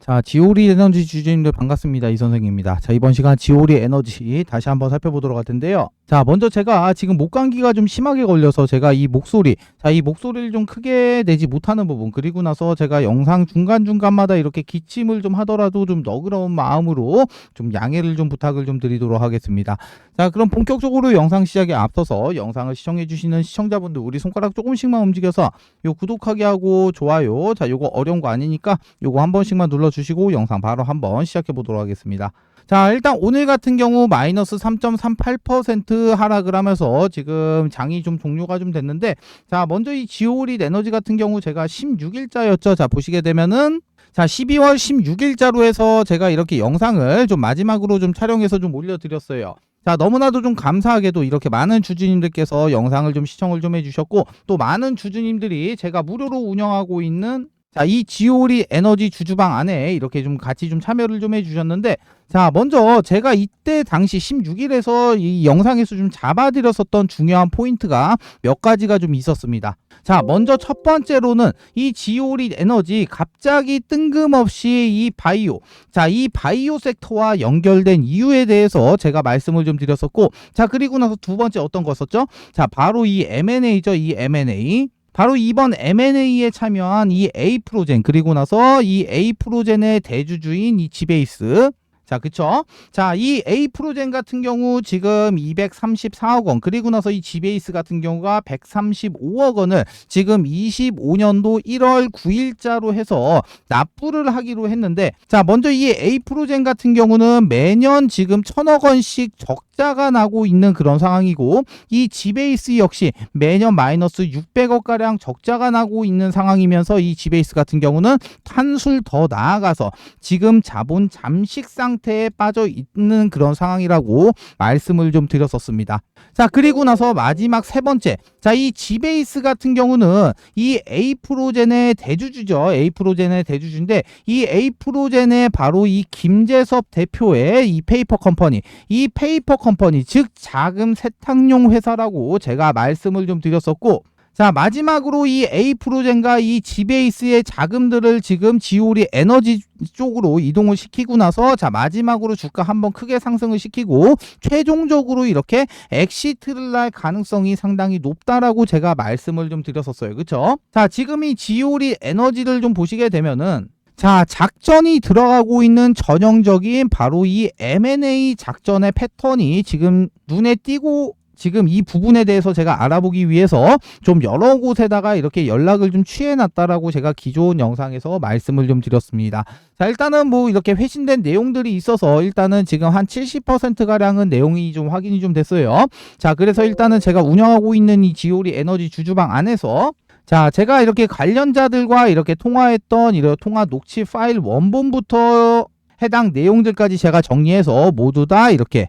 자, 지오리 에너지 주주님들 반갑습니다. 이 선생입니다. 자, 이번 시간 지오리 에너지 다시 한번 살펴보도록 할 텐데요. 자, 먼저 제가 지금 목감기가 좀 심하게 걸려서 제가 이 목소리, 자, 이 목소리를 좀 크게 내지 못하는 부분, 그리고 나서 제가 영상 중간중간마다 이렇게 기침을 좀 하더라도 좀 너그러운 마음으로 좀 양해를 좀 부탁을 좀 드리도록 하겠습니다. 자, 그럼 본격적으로 영상 시작에 앞서서 영상을 시청해주시는 시청자분들, 우리 손가락 조금씩만 움직여서 요 구독하기 하고 좋아요, 자, 요거 어려운 거 아니니까 요거 한 번씩만 눌러주시고 영상 바로 한번 시작해 보도록 하겠습니다. 자, 일단 오늘 같은 경우 마이너스 3.38% 하락을 하면서 지금 장이 좀 종료가 좀 됐는데 자, 먼저 이 지오리 에너지 같은 경우 제가 16일자였죠. 자, 보시게 되면은 자, 12월 16일자로 해서 제가 이렇게 영상을 좀 마지막으로 좀 촬영해서 좀 올려드렸어요. 자, 너무나도 좀 감사하게도 이렇게 많은 주주님들께서 영상을 좀 시청을 좀 해주셨고, 또 많은 주주님들이 제가 무료로 운영하고 있는 자, 이 지오리 에너지 주주방 안에 이렇게 좀 같이 좀 참여를 좀 해주셨는데, 자, 먼저 제가 이때 당시 16일에서 이 영상에서 좀 잡아드렸었던 중요한 포인트가 몇 가지가 좀 있었습니다. 자, 먼저 첫 번째로는 이 지오리 에너지 갑자기 뜬금없이 이 바이오, 자, 이 바이오 섹터와 연결된 이유에 대해서 제가 말씀을 좀 드렸었고, 자, 그리고 나서 두 번째 어떤 거였었죠? 자, 바로 이 M&A죠, 이 M&A. 바로 이번 M&A에 참여한 이 에이프로젠 그리고 나서 이 에이프로젠의 대주주인 이 지베이스 자, 그쵸? 자, 이 에이프로젠 같은 경우 지금 234억 원, 그리고 나서 이 지베이스 같은 경우가 135억 원을 지금 25년도 1월 9일자로 해서 납부를 하기로 했는데, 자, 먼저 이 에이프로젠 같은 경우는 매년 지금 천억 원씩 적자가 나고 있는 그런 상황이고, 이 지베이스 역시 매년 마이너스 600억 가량 적자가 나고 있는 상황이면서 이 지베이스 같은 경우는 탄술 더 나아가서 지금 자본 잠식 상 태에 빠져 있는 그런 상황이라고 말씀을 좀 드렸었습니다. 자, 그리고 나서 마지막 세 번째. 자, 이 지베이스 같은 경우는 이 에이프로젠의 대주주죠. 에이프로젠의 대주주인데 이 에이프로젠의 바로 이 김재섭 대표의 이 페이퍼 컴퍼니, 이 페이퍼 컴퍼니 즉 자금 세탁용 회사라고 제가 말씀을 좀 드렸었고 자, 마지막으로 이 에이프로젠과 이 지베이스의 자금들을 지금 지오리 에너지 쪽으로 이동을 시키고 나서 자, 마지막으로 주가 한번 크게 상승을 시키고 최종적으로 이렇게 엑시트를 날 가능성이 상당히 높다라고 제가 말씀을 좀 드렸었어요. 그쵸? 자, 지금 이 지오리 에너지를 좀 보시게 되면은 자, 작전이 들어가고 있는 전형적인 바로 이 M&A 작전의 패턴이 지금 눈에 띄고 지금 이 부분에 대해서 제가 알아보기 위해서 좀 여러 곳에다가 이렇게 연락을 좀 취해놨다라고 제가 기존 영상에서 말씀을 좀 드렸습니다. 자, 일단은 뭐 이렇게 회신된 내용들이 있어서 일단은 지금 한 70%가량은 내용이 좀 확인이 좀 됐어요. 자, 그래서 일단은 제가 운영하고 있는 이 지오리 에너지 주주방 안에서 자, 제가 이렇게 관련자들과 이렇게 통화했던 이런 통화 녹취 파일 원본부터 해당 내용들까지 제가 정리해서 모두 다 이렇게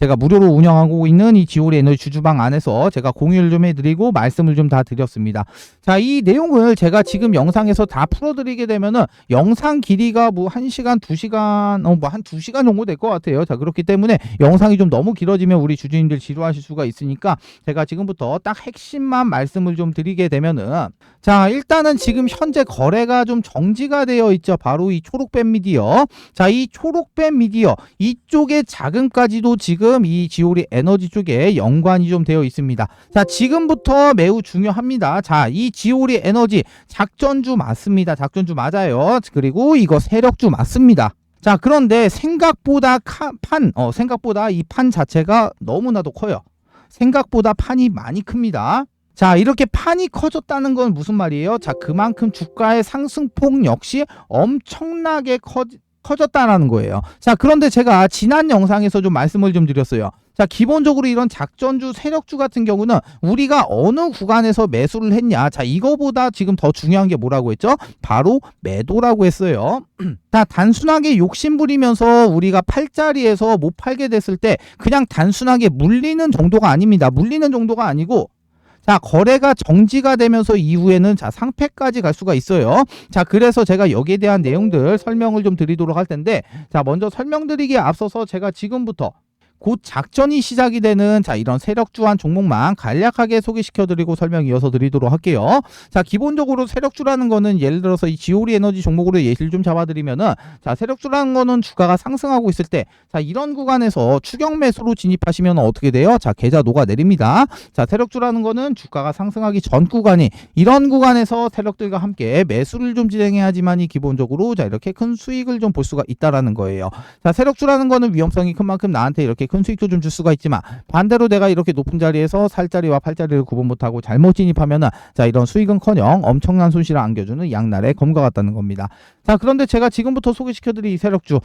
제가 무료로 운영하고 있는 이 지오리 에너지 주주방 안에서 제가 공유를 좀 해드리고 말씀을 좀 다 드렸습니다. 자, 이 내용을 제가 지금 영상에서 다 풀어드리게 되면은 영상 길이가 뭐 1시간, 2시간, 어, 뭐한 2시간 정도 될 것 같아요. 자, 그렇기 때문에 영상이 좀 너무 길어지면 우리 주주님들 지루하실 수가 있으니까 제가 지금부터 딱 핵심만 말씀을 좀 드리게 되면은 자, 일단은 지금 현재 거래가 좀 정지가 되어 있죠. 바로 이 초록뱀 미디어. 자, 이 초록뱀 미디어 이쪽의 자금까지도 지금 이 지오리 에너지 쪽에 연관이 좀 되어 있습니다. 자, 지금부터 매우 중요합니다. 자, 이 지오리 에너지 작전주 맞습니다. 작전주 맞아요. 그리고 이거 세력주 맞습니다. 자, 그런데 생각보다 카, 판, 어, 생각보다 이 판 자체가 너무나도 커요. 생각보다 판이 많이 큽니다. 자, 이렇게 판이 커졌다는 건 무슨 말이에요? 자, 그만큼 주가의 상승폭 역시 엄청나게 커, 커졌다라는 거예요. 자, 그런데 제가 지난 영상에서 좀 말씀을 좀 드렸어요. 자, 기본적으로 이런 작전주, 세력주 같은 경우는 우리가 어느 구간에서 매수를 했냐. 자, 이거보다 지금 더 중요한 게 뭐라고 했죠? 바로 매도라고 했어요. 자, 단순하게 욕심부리면서 우리가 팔자리에서 못 팔게 됐을 때 그냥 단순하게 물리는 정도가 아닙니다. 물리는 정도가 아니고 자, 거래가 정지가 되면서 이후에는 자, 상패까지 갈 수가 있어요. 자, 그래서 제가 여기에 대한 내용들 설명을 좀 드리도록 할 텐데, 자, 먼저 설명드리기에 앞서서 제가 지금부터 곧 작전이 시작이 되는 자 이런 세력주한 종목만 간략하게 소개시켜드리고 설명 이어서 드리도록 할게요. 자 기본적으로 세력주라는 거는 예를 들어서 이 지오리 에너지 종목으로 예시를 좀 잡아드리면은 자 세력주라는 거는 주가가 상승하고 있을 때 자 이런 구간에서 추격 매수로 진입하시면 어떻게 돼요? 자 계좌 녹아 내립니다. 자 세력주라는 거는 주가가 상승하기 전 구간이 이런 구간에서 세력들과 함께 매수를 좀 진행해야지만이 기본적으로 자 이렇게 큰 수익을 좀 볼 수가 있다라는 거예요. 자 세력주라는 거는 위험성이 큰 만큼 나한테 이렇게 큰 수익도 좀 줄 수가 있지만 반대로 내가 이렇게 높은 자리에서 살자리와 팔자리를 구분 못하고 잘못 진입하면은 자 이런 수익은커녕 엄청난 손실을 안겨주는 양날의 검과 같다는 겁니다. 자 그런데 제가 지금부터 소개시켜드릴 이 세력주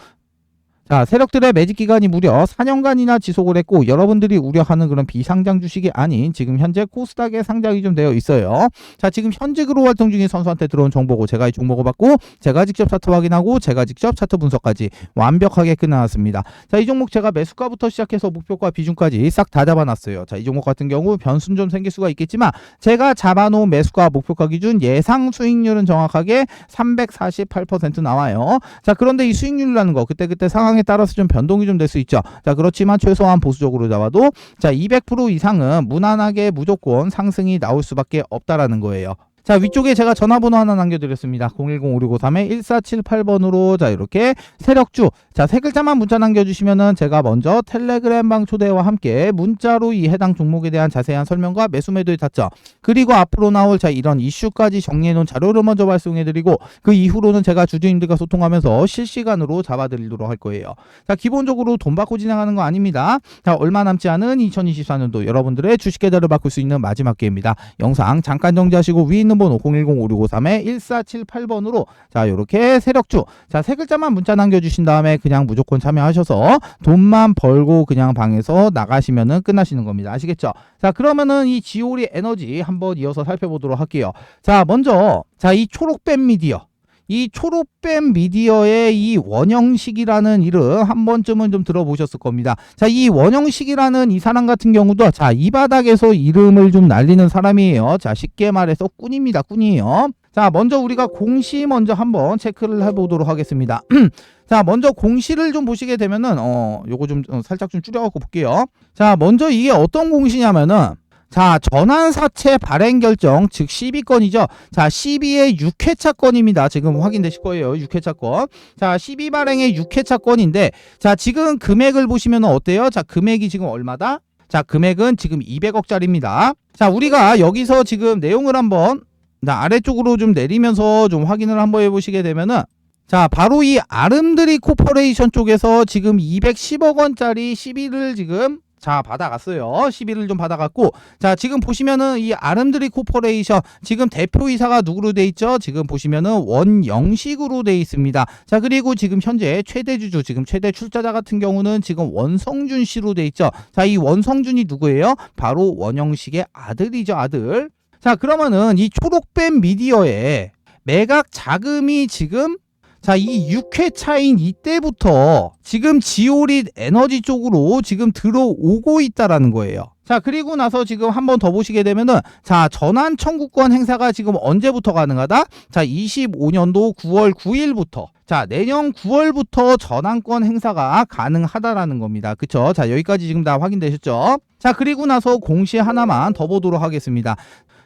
자, 세력들의 매직 기간이 무려 4년간이나 지속을 했고 여러분들이 우려하는 그런 비상장 주식이 아닌 지금 현재 코스닥에 상장이 좀 되어 있어요. 자, 지금 현직으로 활동 중인 선수한테 들어온 정보고 제가 이 종목을 받고 제가 직접 차트 확인하고 제가 직접 차트 분석까지 완벽하게 끝나왔습니다. 자, 이 종목 제가 매수가부터 시작해서 목표가 비중까지 싹 다 잡아놨어요. 자, 이 종목 같은 경우 변수는 좀 생길 수가 있겠지만 제가 잡아놓은 매수가 목표가 기준 예상 수익률은 정확하게 348% 나와요. 자, 그런데 이 수익률이라는 거 그때그때 상황 에 따라서 좀 변동이 좀 될 수 있죠. 자, 그렇지만 최소한 보수적으로 잡아도 자, 200% 이상은 무난하게 무조건 상승이 나올 수밖에 없다라는 거예요. 자 위쪽에 제가 전화번호 하나 남겨드렸습니다. 010-5653-1478번으로 자 이렇게 세력주 자 세 글자만 문자 남겨주시면은 제가 먼저 텔레그램 방 초대와 함께 문자로 이 해당 종목에 대한 자세한 설명과 매수 매도의 타점 그리고 앞으로 나올 자 이런 이슈까지 정리해놓은 자료를 먼저 발송해드리고 그 이후로는 제가 주주님들과 소통하면서 실시간으로 잡아드리도록 할 거예요. 자 기본적으로 돈 받고 진행하는 거 아닙니다. 자 얼마 남지 않은 2024년도 여러분들의 주식 계좌를 바꿀 수 있는 마지막 기회입니다. 영상 잠깐 정지하시고 위에 있는 번호 010-5653-1478번으로 자 이렇게 세력주. 자 세 글자만 문자 남겨주신 다음에 그냥 무조건 참여하셔서 돈만 벌고 그냥 방에서 나가시면은 끝나시는 겁니다. 아시겠죠? 자 그러면은 이 지오리 에너지 한번 이어서 살펴보도록 할게요. 자 먼저 자 이 초록뱀 미디어 이 초록뱀 미디어의 이 원영식이라는 이름 한 번쯤은 좀 들어보셨을 겁니다. 자, 이 원영식이라는 이 사람 같은 경우도 자, 이 바닥에서 이름을 좀 날리는 사람이에요. 자, 쉽게 말해서 꾼입니다. 꾼이에요. 자, 먼저 우리가 공시 먼저 한번 체크를 해보도록 하겠습니다. 자, 먼저 공시를 좀 보시게 되면은 어, 요거 좀 어, 살짝 좀 줄여갖고 볼게요. 자, 먼저 이게 어떤 공시냐면은 자, 전환사채 발행 결정, 즉 12건이죠. 자, 12의 6회차 건입니다. 지금 확인되실 거예요. 6회차 건. 자, 12 발행의 6회차 건인데, 자, 지금 금액을 보시면 어때요? 자, 금액이 지금 얼마다? 자, 금액은 지금 200억짜리입니다. 자, 우리가 여기서 지금 내용을 한번 자, 아래쪽으로 좀 내리면서 좀 확인을 한번 해보시게 되면은 자, 바로 이 아름드리 코퍼레이션 쪽에서 지금 210억 원짜리 12를 지금 자 받아갔어요. 11을 좀 받아갔고. 자 지금 보시면은 이 아름드리 코퍼레이션 지금 대표이사가 누구로 돼 있죠? 지금 보시면은 원영식으로 돼 있습니다. 자 그리고 지금 현재 최대 주주 지금 최대 출자자 같은 경우는 지금 원성준 씨로 돼 있죠? 자 이 원성준이 누구예요? 바로 원영식의 아들이죠 아들. 자 그러면은 이 초록뱀 미디어에 매각 자금이 지금 자, 이 6회차인 이때부터 지금 지오릿 에너지 쪽으로 지금 들어오고 있다라는 거예요. 자, 그리고 나서 지금 한 번 더 보시게 되면은 자, 전환 청구권 행사가 지금 언제부터 가능하다? 자, 25년도 9월 9일부터 자, 내년 9월부터 전환권 행사가 가능하다라는 겁니다. 그쵸? 자, 여기까지 지금 다 확인되셨죠? 자, 그리고 나서 공시 하나만 더 보도록 하겠습니다.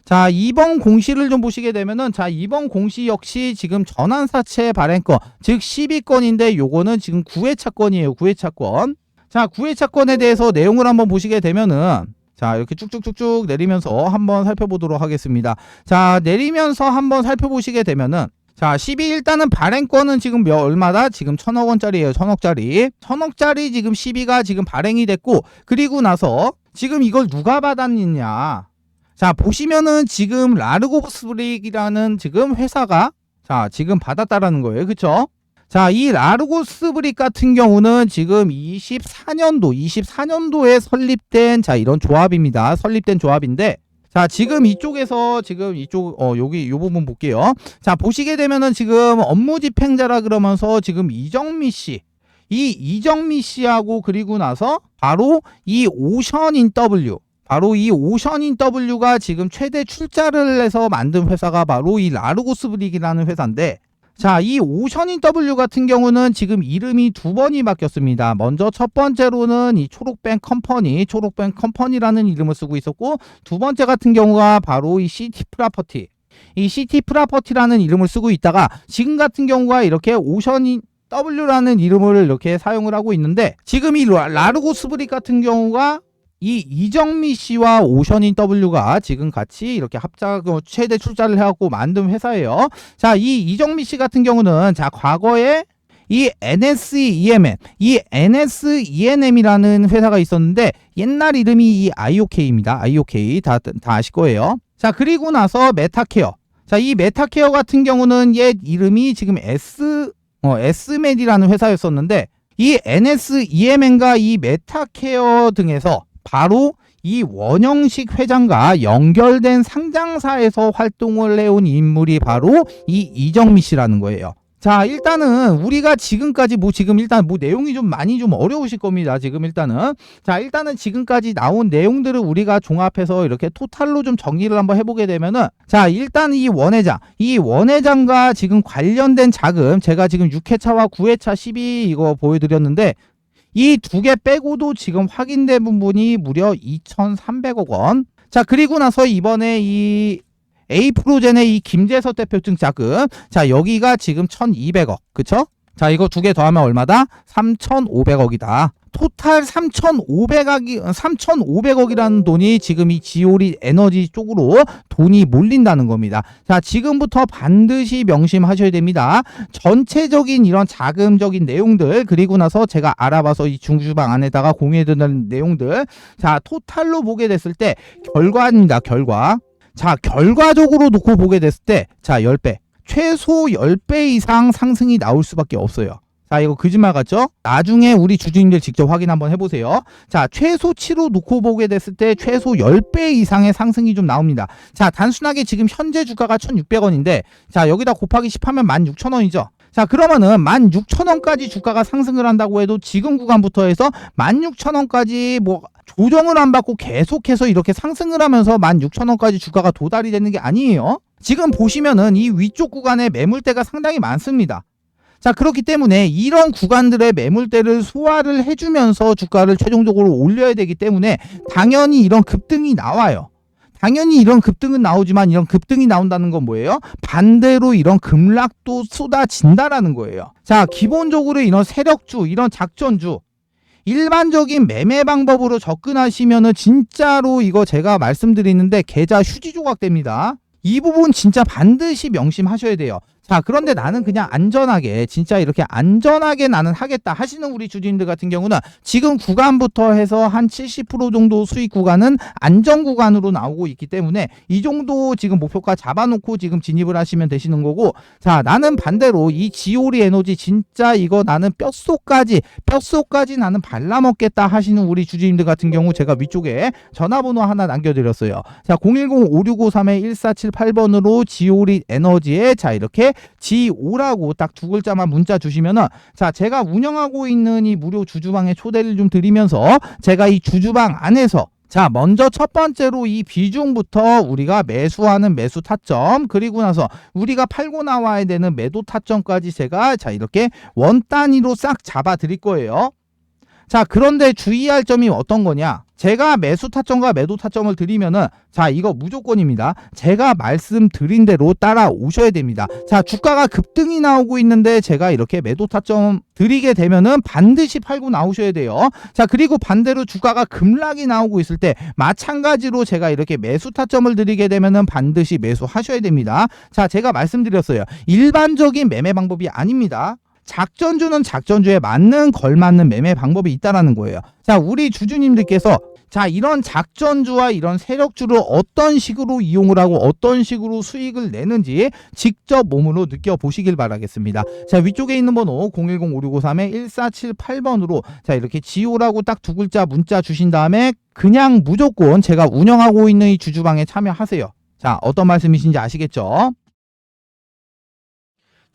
자, 이번 공시를 좀 보시게 되면은 자, 이번 공시 역시 지금 전환사채 발행권, 즉 12건인데 요거는 지금 9회차 건이에요. 9회차 건. 자, 9회차 건에 대해서 내용을 한번 보시게 되면은 자, 이렇게 쭉쭉쭉쭉 내리면서 한번 살펴보도록 하겠습니다. 자, 내리면서 한번 살펴보시게 되면은 자, 12 일단은 발행권은 지금 몇 얼마다? 지금 천억 원짜리예요. 천억짜리. 천억짜리 지금 12가 지금 발행이 됐고 그리고 나서 지금 이걸 누가 받았느냐? 자, 보시면은 지금 라르고스브릭이라는 지금 회사가 자, 지금 받았다라는 거예요. 그쵸? 자, 이 라르고스브릭 같은 경우는 지금 24년도, 24년도에 설립된 자, 이런 조합입니다. 설립된 조합인데 자, 지금 이쪽에서 지금 이쪽 어 여기 요 부분 볼게요. 자, 보시게 되면은 지금 업무 집행자라 그러면서 지금 이정미 씨 이 이정미 씨하고 그리고 나서 바로 이 오션인 W 바로 이 오션인 W가 지금 최대 출자를 해서 만든 회사가 바로 이 라르고스 브릭이라는 회사인데 자, 이 오션인 W 같은 경우는 지금 이름이 두 번이 바뀌었습니다. 먼저 첫 번째로는 이 초록뱅 컴퍼니, 초록뱅 컴퍼니라는 이름을 쓰고 있었고, 두 번째 같은 경우가 바로 이 시티 프라퍼티, 이 시티 프라퍼티라는 이름을 쓰고 있다가, 지금 같은 경우가 이렇게 오션인 W라는 이름을 이렇게 사용을 하고 있는데, 지금 이 라- 라르고스브릭 같은 경우가 이 이정미 씨와 오션인 W가 지금 같이 이렇게 합작 최대 출자를 해갖고 만든 회사예요. 자, 이 이정미 씨 같은 경우는 자 과거에 이 NSEMN, 이 NSENM이라는 회사가 있었는데 옛날 이름이 이 IOK입니다. IOK 다, 다 아실 거예요. 자, 그리고 나서 메타케어. 자, 이 메타케어 같은 경우는 옛 이름이 지금 S 어, Smed이라는 회사였었는데 이 NSEMN과 이 메타케어 등에서 바로 이 원영식 회장과 연결된 상장사에서 활동을 해온 인물이 바로 이 이정미 씨라는 거예요. 자, 일단은 우리가 지금까지 뭐 지금 일단 뭐 내용이 좀 많이 좀 어려우실 겁니다. 지금 일단은. 자, 일단은 지금까지 나온 내용들을 우리가 종합해서 이렇게 토탈로 좀 정리를 한번 해보게 되면은 자, 일단 이 원회장, 이 원회장과 지금 관련된 자금 제가 지금 6회차와 9회차 12 이거 보여드렸는데 이 두 개 빼고도 지금 확인된 부분이 무려 2,300억 원. 자, 그리고 나서 이번에 이 에이프로젠의 이 김재섭 대표 등 자금. 자, 여기가 지금 1,200억. 그쵸? 자, 이거 두 개 더하면 얼마다? 3,500억이다. 토탈 3,500억이 3,500억이라는 돈이 지금 이 지오리 에너지 쪽으로 돈이 몰린다는 겁니다. 자, 지금부터 반드시 명심하셔야 됩니다. 전체적인 이런 자금적인 내용들 그리고 나서 제가 알아봐서 이 중주방 안에다가 공유해드는 내용들 자 토탈로 보게 됐을 때 결과입니다 결과 자 결과적으로 놓고 보게 됐을 때 자 10배 최소 10배 이상 상승이 나올 수밖에 없어요 자 이거 거짓말 같죠? 나중에 우리 주주님들 직접 확인 한번 해보세요 자 최소치로 놓고 보게 됐을 때 최소 10배 이상의 상승이 좀 나옵니다 자 단순하게 지금 현재 주가가 1600원인데 자 여기다 곱하기 10하면 16,000원이죠 자 그러면은 16,000원까지 주가가 상승을 한다고 해도 지금 구간부터 해서 16,000원까지 뭐 조정을 안 받고 계속해서 이렇게 상승을 하면서 16,000원까지 주가가 도달이 되는 게 아니에요. 지금 보시면은 이 위쪽 구간에 매물대가 상당히 많습니다. 자 그렇기 때문에 이런 구간들의 매물대를 소화를 해주면서 주가를 최종적으로 올려야 되기 때문에 당연히 이런 급등이 나와요. 당연히 이런 급등은 나오지만 이런 급등이 나온다는 건 뭐예요? 반대로 이런 급락도 쏟아진다라는 거예요. 자, 기본적으로 이런 세력주, 이런 작전주, 일반적인 매매 방법으로 접근하시면은 진짜로 이거 제가 말씀드리는데 계좌 휴지 조각 됩니다. 이 부분 진짜 반드시 명심하셔야 돼요. 자, 그런데 나는 그냥 안전하게, 진짜 이렇게 안전하게 나는 하겠다 하시는 우리 주주님들 같은 경우는 지금 구간부터 해서 한 70% 정도 수익 구간은 안전 구간으로 나오고 있기 때문에 이 정도 지금 목표가 잡아놓고 지금 진입을 하시면 되시는 거고, 자, 나는 반대로 이 지오리 에너지 진짜 이거 나는 뼛속까지, 뼛속까지 나는 발라먹겠다 하시는 우리 주주님들 같은 경우 제가 위쪽에 전화번호 하나 남겨드렸어요. 자, 010-5653-1478번으로 지오리 에너지에 자, 이렇게 G5라고 딱 두 글자만 문자 주시면은 자 제가 운영하고 있는 이 무료 주주방에 초대를 좀 드리면서 제가 이 주주방 안에서 자 먼저 첫 번째로 이 비중부터 우리가 매수하는 매수 타점 그리고 나서 우리가 팔고 나와야 되는 매도 타점까지 제가 자 이렇게 원 단위로 싹 잡아 드릴 거예요. 자 그런데 주의할 점이 어떤 거냐 제가 매수 타점과 매도 타점을 드리면은 자 이거 무조건입니다. 제가 말씀드린 대로 따라오셔야 됩니다. 자 주가가 급등이 나오고 있는데 제가 이렇게 매도 타점 드리게 되면은 반드시 팔고 나오셔야 돼요. 자 그리고 반대로 주가가 급락이 나오고 있을 때 마찬가지로 제가 이렇게 매수 타점을 드리게 되면은 반드시 매수하셔야 됩니다. 자 제가 말씀드렸어요. 일반적인 매매 방법이 아닙니다. 작전주는 작전주에 맞는 걸맞는 매매 방법이 있다라는 거예요. 자, 우리 주주님들께서 자, 이런 작전주와 이런 세력주를 어떤 식으로 이용을 하고 어떤 식으로 수익을 내는지 직접 몸으로 느껴보시길 바라겠습니다. 자, 위쪽에 있는 번호 010-5653-1478번으로 자, 이렇게 지오라고 딱 두 글자 문자 주신 다음에 그냥 무조건 제가 운영하고 있는 이 주주방에 참여하세요. 자, 어떤 말씀이신지 아시겠죠?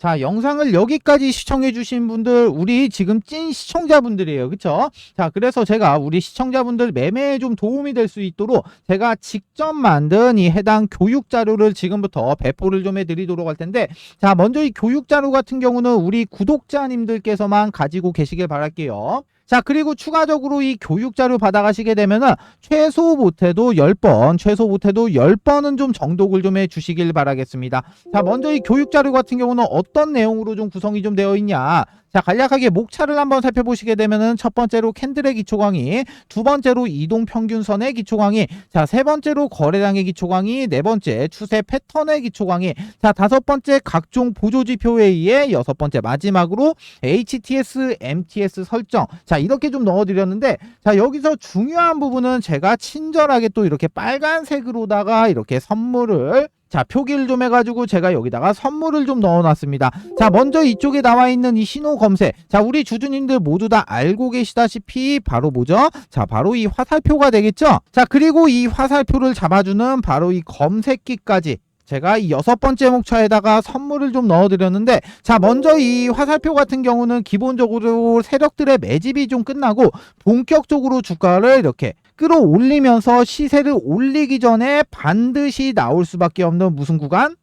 자, 영상을 여기까지 시청해 주신 분들, 우리 지금 찐 시청자분들이에요. 그쵸? 자, 그래서 제가 우리 시청자분들 매매에 좀 도움이 될 수 있도록 제가 직접 만든 이 해당 교육 자료를 지금부터 배포를 좀 해드리도록 할 텐데, 자, 먼저 이 교육 자료 같은 경우는 우리 구독자님들께서만 가지고 계시길 바랄게요. 자, 그리고 추가적으로 이 교육 자료 받아가시게 되면은 최소 못해도 10번, 최소 못해도 10번은 좀 정독을 좀 해 주시길 바라겠습니다. 자, 먼저 이 교육 자료 같은 경우는 어떤 내용으로 좀 구성이 좀 되어 있냐. 자, 간략하게 목차를 한번 살펴보시게 되면은 첫 번째로 캔들의 기초 강의, 두 번째로 이동 평균선의 기초 강의, 자, 세 번째로 거래량의 기초 강의, 네 번째 추세 패턴의 기초 강의, 자, 다섯 번째 각종 보조 지표 회의의 여섯 번째 마지막으로 HTS, MTS 설정. 자, 이렇게 좀 넣어 드렸는데 자, 여기서 중요한 부분은 제가 친절하게 또 이렇게 빨간색으로다가 이렇게 선물을 자, 표기를 좀 해가지고 제가 여기다가 선물을 좀 넣어놨습니다. 자, 먼저 이쪽에 나와 있는 이 신호 검색. 자, 우리 주주님들 모두 다 알고 계시다시피 바로 뭐죠? 자, 바로 이 화살표가 되겠죠? 자, 그리고 이 화살표를 잡아주는 바로 이 검색기까지. 제가 이 여섯 번째 목차에다가 선물을 좀 넣어드렸는데 자 먼저 이 화살표 같은 경우는 기본적으로 세력들의 매집이 좀 끝나고 본격적으로 주가를 이렇게 끌어올리면서 시세를 올리기 전에 반드시 나올 수밖에 없는 무슨 구간?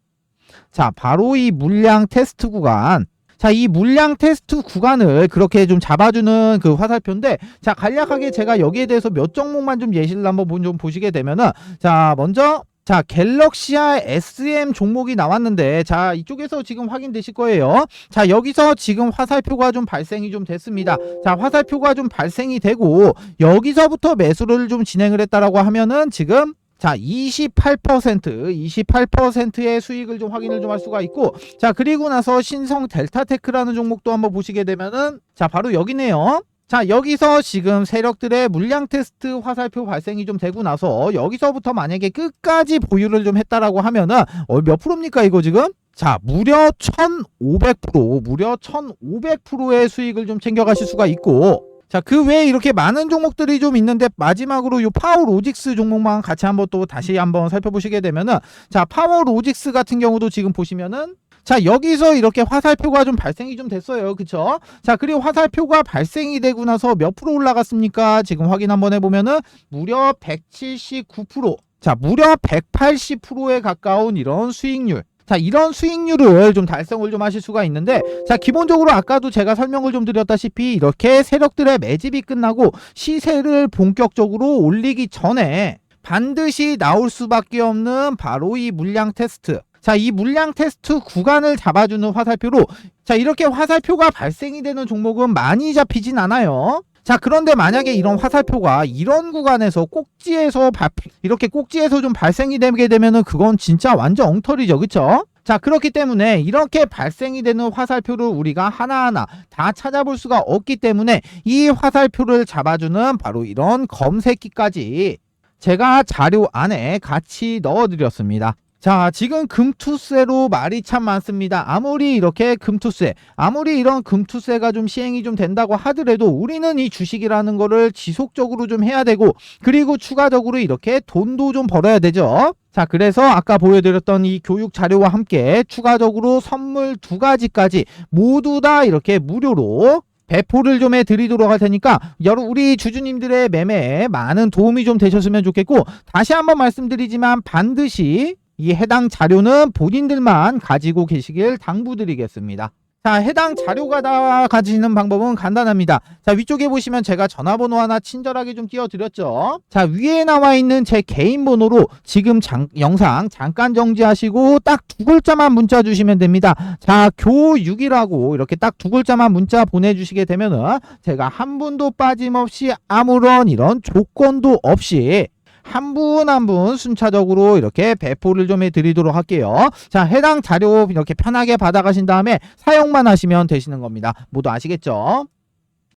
자 바로 이 물량 테스트 구간 자, 이 물량 테스트 구간을 그렇게 좀 잡아주는 그 화살표인데, 자, 간략하게 제가 여기에 대해서 몇 종목만 좀 예시를 한번 본- 좀 보시게 되면은, 자, 먼저, 자, 갤럭시아 SM 종목이 나왔는데, 자, 이쪽에서 지금 확인되실 거예요. 자, 여기서 지금 화살표가 좀 발생이 좀 됐습니다. 자, 화살표가 좀 발생이 되고, 여기서부터 매수를 좀 진행을 했다라고 하면은 지금 자, 28%, 28%의 수익을 좀 확인을 좀 할 수가 있고, 자, 그리고 나서 신성 델타테크라는 종목도 한번 보시게 되면은, 자, 바로 여기네요. 자, 여기서 지금 세력들의 물량 테스트 화살표 발생이 좀 되고 나서, 여기서부터 만약에 끝까지 보유를 좀 했다라고 하면은, 어, 몇 프로입니까, 이거 지금? 자, 무려 1,500%, 무려 1,500%의 수익을 좀 챙겨가실 수가 있고, 자, 그 외에 이렇게 많은 종목들이 좀 있는데 마지막으로 요 파워 로직스 종목만 같이 한번 또 다시 한번 살펴보시게 되면은 자, 파워 로직스 같은 경우도 지금 보시면은 자, 여기서 이렇게 화살표가 좀 발생이 좀 됐어요. 그쵸? 자, 그리고 화살표가 발생이 되고 나서 몇 프로 올라갔습니까? 지금 확인 한번 해보면은 무려 179%. 자, 무려 180%에 가까운 이런 수익률. 자, 이런 수익률을 좀 달성을 좀 하실 수가 있는데, 자, 기본적으로 아까도 제가 설명을 좀 드렸다시피 이렇게 세력들의 매집이 끝나고 시세를 본격적으로 올리기 전에 반드시 나올 수밖에 없는 바로 이 물량 테스트. 자, 이 물량 테스트 구간을 잡아주는 화살표로, 자, 이렇게 화살표가 발생이 되는 종목은 많이 잡히진 않아요. 자, 그런데 만약에 이런 화살표가 이런 구간에서 꼭지에서 바- 이렇게 꼭지에서 좀 발생이 되게 되면은 그건 진짜 완전 엉터리죠. 그쵸? 자, 그렇기 때문에 이렇게 발생이 되는 화살표를 우리가 하나하나 다 찾아볼 수가 없기 때문에 이 화살표를 잡아주는 바로 이런 검색기까지 제가 자료 안에 같이 넣어드렸습니다. 자, 지금 금투세로 말이 참 많습니다. 아무리 이렇게 금투세, 아무리 이런 금투세가 좀 시행이 좀 된다고 하더라도 우리는 이 주식이라는 거를 지속적으로 좀 해야 되고, 그리고 추가적으로 이렇게 돈도 좀 벌어야 되죠. 자, 그래서 아까 보여드렸던 이 교육 자료와 함께 추가적으로 선물 두 가지까지 모두 다 이렇게 무료로 배포를 좀 해드리도록 할 테니까 여러 우리 주주님들의 매매에 많은 도움이 좀 되셨으면 좋겠고 다시 한번 말씀드리지만 반드시 이 해당 자료는 본인들만 가지고 계시길 당부드리겠습니다. 자, 해당 자료가 다 가지는 방법은 간단합니다. 자, 위쪽에 보시면 제가 전화번호 하나 친절하게 좀 띄워드렸죠. 자, 위에 나와 있는 제 개인 번호로 지금 장- 영상 잠깐 정지하시고 딱 두 글자만 문자 주시면 됩니다. 자, 교육이라고 이렇게 딱 두 글자만 문자 보내주시게 되면은 제가 한 분도 빠짐없이 아무런 이런 조건도 없이 한 분 한 분 순차적으로 이렇게 배포를 좀 해드리도록 할게요. 자, 해당 자료 이렇게 편하게 받아가신 다음에 사용만 하시면 되시는 겁니다. 모두 아시겠죠?